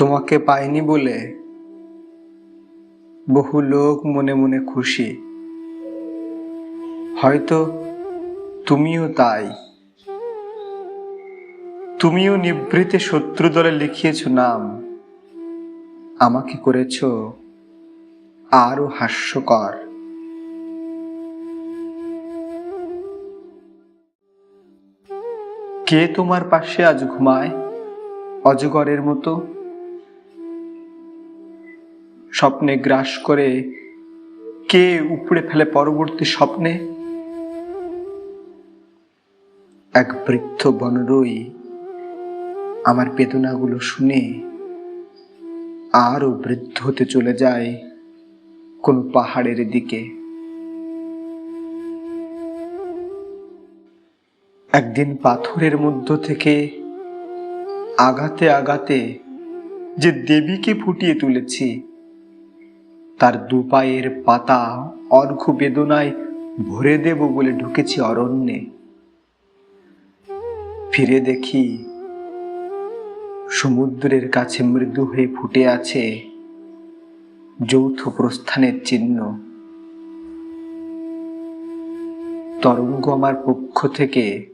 তোমাকে পাইনি বলে বহু লোক মনে মনে খুশি। হয়তো তুমিও তাই। তুমিও নিভৃতে শত্রু দলে লিখিয়েছ নাম। আমাকে করেছ আরও হাস্যকর। কে তোমার পাশে আজ ঘুমায়? অজগরের মতো? স্বপ্নে গ্রাস করে কে উপড়ে ফেলে পরবর্তী স্বপ্নে? এক বৃদ্ধ বনরই আমার বেদনাগুলো শুনে আরও বৃদ্ধ হতে চলে যায় কোন পাহাড়ের দিকে। একদিন পাথরের মধ্য থেকে আগাতে আগাতে যে দেবীকে ফুটিয়ে তুলেছি তার দুপায়ের পাতা অর্ঘ বেদনায় ভরে দেব বলে ঢুকেছি অরণ্যে। ফিরে দেখি সমুদ্রের কাছে মৃদু হয়ে ফুটে আছে যৌথ প্রস্থানের চিহ্ন। তরঙ্গ আমার পক্ষ থেকে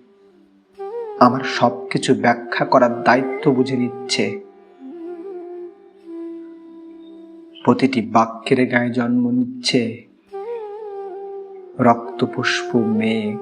আমার সবকিছু ব্যাখ্যা করার দায়িত্ব বুঝে নিচ্ছে। প্রতিটি বাক্যের গায়ে জন্ম নিচ্ছে রক্তপুষ্প মেঘ।